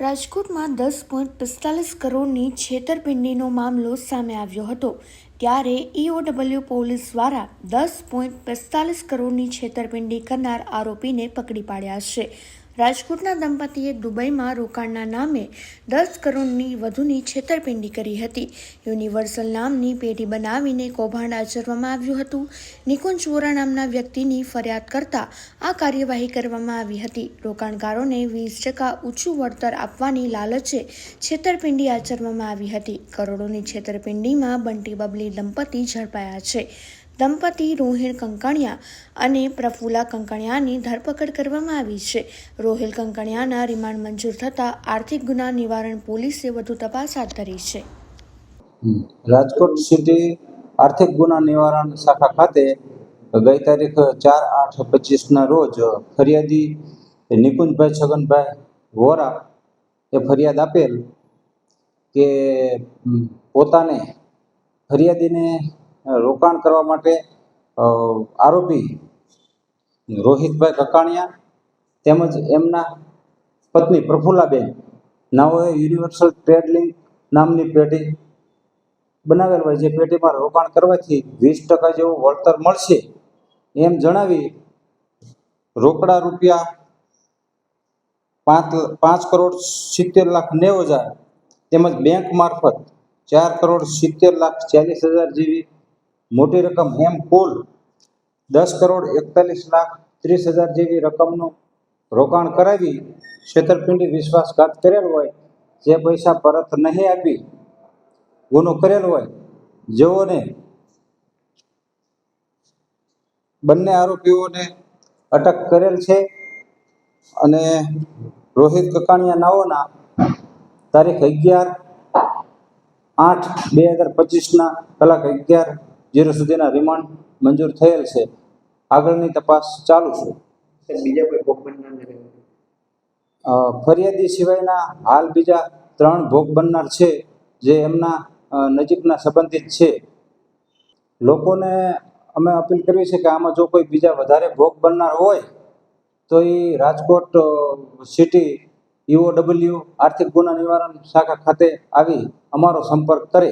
રાજકોટમાં દસ પોઈન્ટ પિસ્તાલીસ કરોડની છેતરપિંડીનો મામલો સામે આવ્યો હતો. ત્યારે ઈઓડબલ્યુ પોલીસ દ્વારા દસ પોઈન્ટ પિસ્તાલીસ કરોડની છેતરપિંડી કરનાર આરોપીને પકડી પાડ્યા છે. રાજકોટના દંપતીએ દુબઈમાં રોકાણના નામે દસ કરોડની વધુની છેતરપિંડી કરી હતી. યુનિવર્સલ નામની પેઢી બનાવીને કૌભાંડ આચરવામાં આવ્યું હતું. નિકુંજ વોરા નામના વ્યક્તિની ફરિયાદ કરતા આ કાર્યવાહી કરવામાં આવી હતી. રોકાણકારોને વીસ ટકા ઊંચું વળતર આપવાની લાલચે છેતરપિંડી આચરવામાં આવી હતી. કરોડોની છેતરપિંડીમાં બંટી બબલી દંપતી ઝડપાયા છે. દંપતી રોહિણ કંકણિયા અને પ્રફુલા કંકણિયાની ધરપકડ કરવામાં આવી છે. રોહિલ કંકણિયાના રિમાન્ડ મંજૂર થતાં આર્થિક ગુના નિવારણ પોલીસે વધુ તપાસ હાથ ધરી છે. રાજકોટ સિટી આર્થિક ગુના નિવારણ શાખા ખાતે ગઈ તારીખ ચાર આઠ પચીસના રોજ ફરિયાદી નિકુંજભાઈ છગનભાઈ વોરા એ ફરિયાદ આપેલ કે પોતાને ફરિયાદીને રોકાણ કરવા માટે આરોપી રોહિતભાઈ કકાણિયા તેમજ એમના પત્ની પ્રફુલ્લાબેન, નાઓએ યુનિવર્સલ ટ્રેડ લિંક નામની પેઢી બનાવેલ હોય, જે પેઢીમાં રોકાણ કરવાથી વીસ ટકા જેવું વળતર મળશે એમ જણાવી રોકડા રૂપિયા પાંચ પાંચ કરોડ સિત્તેર લાખ નેવું હજાર તેમજ બેંક મારફત ચાર કરોડ સિત્તેર લાખ ચાલીસ હજાર જેવી મોટી રકમ એમ કુલ દસ કરોડ એકતાલીસ લાખ ત્રીસ હજાર જેવી રકમનું રોકાણ કરાવી છેતરપિંડી વિશ્વાસઘાત કરેલ હોય, જે પૈસા પરત નહીં આપી ગુનો કરેલ હોય, જેઓને બંને આરોપીઓને અટક કરેલ છે અને રોહિત કકાણિયા નાઓના તારીખ અગિયાર આઠ બે હજાર પચીસના કલાક અગિયાર જીરો સુધીના રિમાન્ડ મંજૂર થયેલ છે. આગળની તપાસ ચાલુ છે. ફરિયાદી સિવાયના હાલ બીજા ત્રણ ભોગ બનનાર છે જે એમના નજીકના સંબંધિત છે. લોકોને અમે અપીલ કરવી છે કે આમાં જો કોઈ બીજા વધારે ભોગ બનનાર હોય તો એ રાજકોટ સિટી સિટી ઈઓડબલ્યુ આર્થિક ગુના નિવારણ શાખા ખાતે આવી અમારો સંપર્ક કરે.